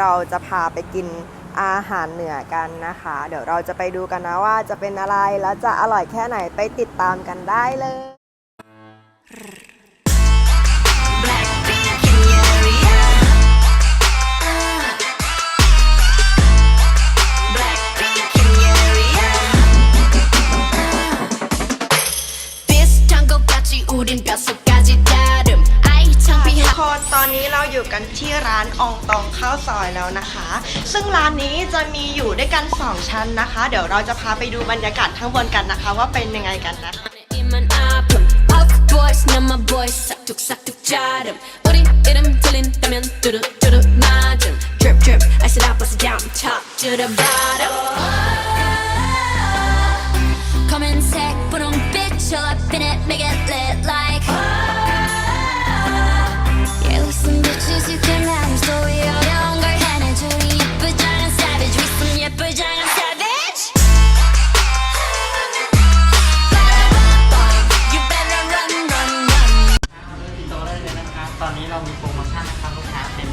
เราจะพาไปกินอาหารเหนือกันนะคะ เดี๋ยวเราจะไปดูกันนะว่าจะเป็นอะไรแล้วจะอร่อยแค่ไหนไปติดตามกันได้เลย ร้านอองตองข้าวซอยแล้วนะคะ ซึ่งร้านนี้จะมีอยู่ด้วยกัน 2 ชั้นนะคะ เดี๋ยวเราจะพาไปดูบรรยากาศข้างบนกันนะคะ ว่าเป็นยังไงกันนะ boys, now my boys saktuk saktuk jaram. Uri iram tilin tamen turu turu najam. Drip drip, I sit up, I sit down, top to the bottom. Come and take, put on bitch, all up in it, make it lit like. นนะครับลูกค้าเป็น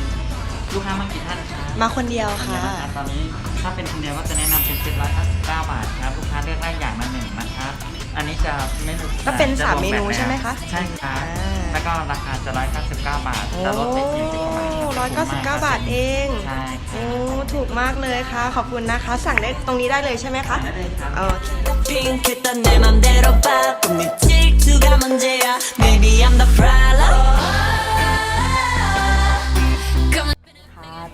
ลูกค้ามากี่ท่านครับ มาคนเดียวค่ะ นะครับตอนนี้ถ้าเป็นคนเดียวก็จะแนะนำเป็น799บาทครับลูกค้าเลือกได้อย่างละหนึ่งนะครับ อันนี้จะเมนู ก็เป็น จะ สาม รว เมนู แบบ ใช่ไหมคะ ใช่ครับ อ่า แล้วก็ราคาจะ199บาท โอ้ จะลดไป40กว่าบาท ร้อยเก้าสิบเก้าบาทเอง ใช่ค โอ้ รับ ถูกมากเลยค่ะ ขอบคุณนะคะ สั่งได้ตรงนี้ได้เลยใช่ไหมคะ ได้เลยครับ โอเค 핑크던 내 맘대로 바꾼 네 질투가 문제야 Maybe I'm the problem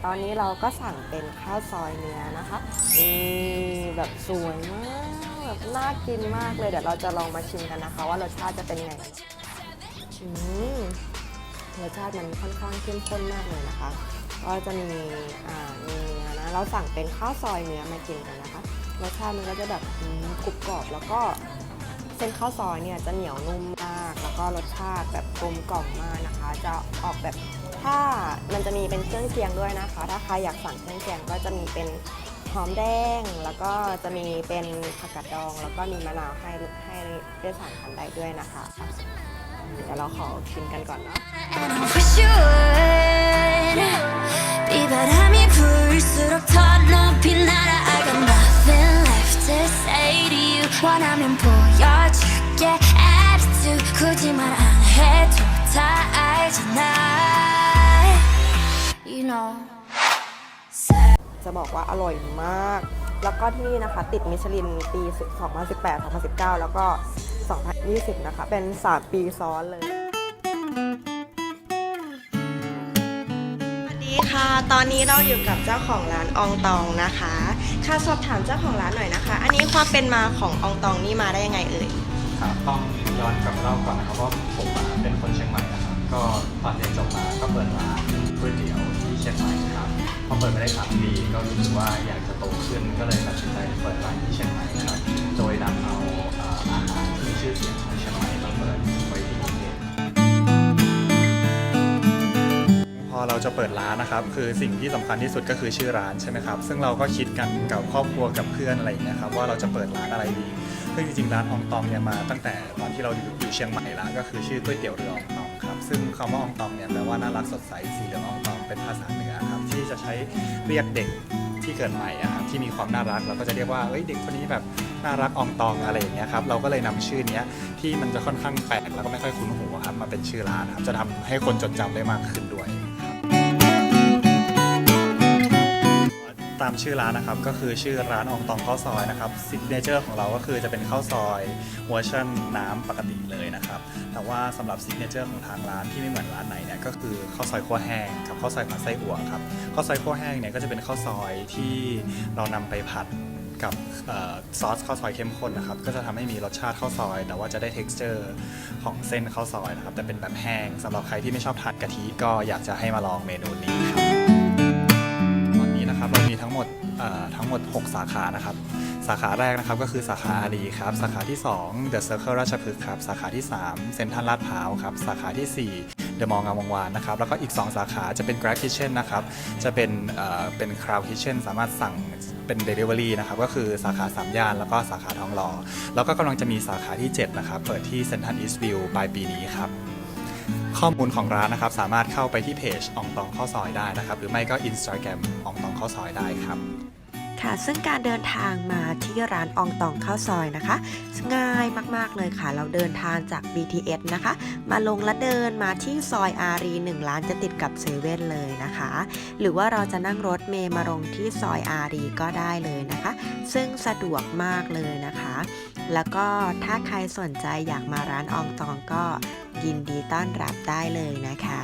อนนี้เราก็สั่งเป็นข้าวซอยเนื้อนะคะนี่แบบสวยมากแบบน่ากินมากเลยเดี๋ยวเราจะลองมาชิมกันนะคะ ว่ารสชาติจะเป็นไงอืมรสชาติมันค่อนข้างเข้มข้นมากเลยนะคะ ก็จะมีอ่ามีเนื้อนะเราสั่งเป็นข้าวซอยเนื้อมากินกันนะคะรสชาติมันก็จะแบบกรุบกรอบแล้วก็เส้นข้าวซอยเนี่ยจะเหนียวนุ่ม ก็รสชาติแบบกลมกล่อมมากนะคะ จะออกแบบถ้ามันจะมีเป็นเครื่องเคียงด้วยนะคะ ถ้าใครอยากสั่งเครื่องเคียงก็จะมีเป็นหอมแดง แล้วก็จะมีเป็นผักกาดดอง แล้วก็มีมะนาวให้ให้ได้สั่งกันได้ด้วยนะคะ เดี๋ยวเราขอชิมกันก่อนเนาะ 굳이 말 안 해도 다 알잖아 You know จะบอกว่าอร่อยมาก แล้วก็ที่นี่นะคะติดมิชลินปี 2018 2019 แล้วก็ 2020 นะคะ เป็น 3 ปีซ้อนเลย สวัสดีค่ะ ตอนนี้เราอยู่กับเจ้าของร้านอองตองนะคะ ค่ะสอบถามเจ้าของร้านหน่อยนะคะ อันนี้ความเป็นมาของอองตองนี่มาได้ยังไงเอ่ย ครับต้อง ย้อนกลับเล่าก่อนนะครับว่าผมเป็นคนเชียงใหม่นะครับก็ตอนเรียนจบมาก็เปิดร้านก๋วยเตี๋ยวที่เชียงใหม่ครับพอเปิดมาได้สามปีก็รู้สึกว่าอยากจะโตขึ้นก็เลยตัดสินใจเปิดร้านที่เชียงใหม่ครับ จะเปิดร้านนะครับ คือสิ่งที่สำคัญที่สุดก็คือชื่อร้านใช่ไหมครับ ซึ่งเราก็คิดกันกับครอบครัวกับเพื่อนอะไรอย่างเงี้ยครับว่าเราจะเปิดร้านอะไรดี ซึ่งจริงๆร้านอองตองเนี่ยมาตั้งแต่ตอนที่เราอยู่อยู่เชียงใหม่แล้วก็คือชื่อก๋วยเตี๋ยวเรืออองตองครับ ซึ่งคำว่าอองตองเนี่ยแปลว่าน่ารักสดใสสีเหลืองอองตองเป็นภาษาเหนือครับที่จะใช้เรียกเด็กที่เกิดใหม่อะครับที่มีความน่ารักเราก็จะเรียกว่าเอ้ยเด็กคนนี้แบบน่ารักอองตองอะไรอย่างเงี้ยครับเราก็เลยนำชื่อเนี้ยที่มันจะค่อนข้างแปลกแล้วก็ไม่ค่อยคุ้นหูครับมาเป็นชื่อร้านครับจะทำให้คนจดจำได้มากขึ้นด้วย ตามชื่อร้านนะครับ ก็คือชื่อร้านอองตองข้าวซอยนะครับซิกเนเจอร์ของเราก็คือจะเป็นข้าวซอยเวอร์ชันน้ำปกติเลยนะครับ แต่ว่าสำหรับซิกเนเจอร์ของทางร้านที่ไม่เหมือนร้านไหนเนี่ยก็คือข้าวซอยคั่วแห้งกับข้าวซอยผัดไส้อั่วครับข้าวซอยคั่วแห้งเนี่ยก็จะเป็นข้าวซอยที่เรานำไปผัดกับซอสข้าวซอยเข้มข้นนะครับ ก็จะทำให้มีรสชาติข้าวซอย แต่ว่าจะได้ texture ของเส้นข้าวซอยนะครับ แต่เป็นแบบแห้งสำหรับใครที่ไม่ชอบทานกะทิก็อยากจะให้มาลองเมนูนี้ครับ นะครับเรามีทั้งหมดทั้งหมด 6 สาขานะครับ สาขาแรกนะครับก็คือสาขาอารีครับ สาขาที่ 2 The Circle ราชพฤกษ์ครับ สาขาที่ 3 เซ็นทรัลลาดพร้าวครับ สาขาที่ 4 The Mall งามวงวานนะครับ แล้วก็อีก 2 สาขาจะเป็น Grab Kitchen นะครับ จะเป็นเป็น Crowd Kitchen สามารถสั่งเป็น Delivery นะครับ ก็คือสาขา3ย่าน แล้วก็สาขาทองหล่อ แล้วก็กำลังจะมีสาขาที่ 7 นะครับ เปิดที่เซ็นทรัลอีสต์วิวปลายปีนี้ครับ ข้อมูลของร้านนะครับ สามารถเข้าไปที่เพจอองตองข้าวซอยได้นะครับ หรือไม่ก็ Instagram อองตองข้าวซอยได้ครับ ค่ะ ซึ่งการเดินทางมาที่ร้านอองตองข้าวซอยนะคะ ง่ายมากๆเลยค่ะ เราเดินทางจาก BTS นะคะ มาลงและเดินมาที่ซอยอารี1ร้านจะติดกับเซเว่นเลยนะคะ หรือว่าเราจะนั่งรถเมย์มาลงที่ซอยอารีก็ได้เลยนะคะ ซึ่งสะดวกมากเลยนะคะ แล้วก็ถ้าใครสนใจอยากมาร้านอองตองก็ยินดีต้อนรับได้เลยนะคะ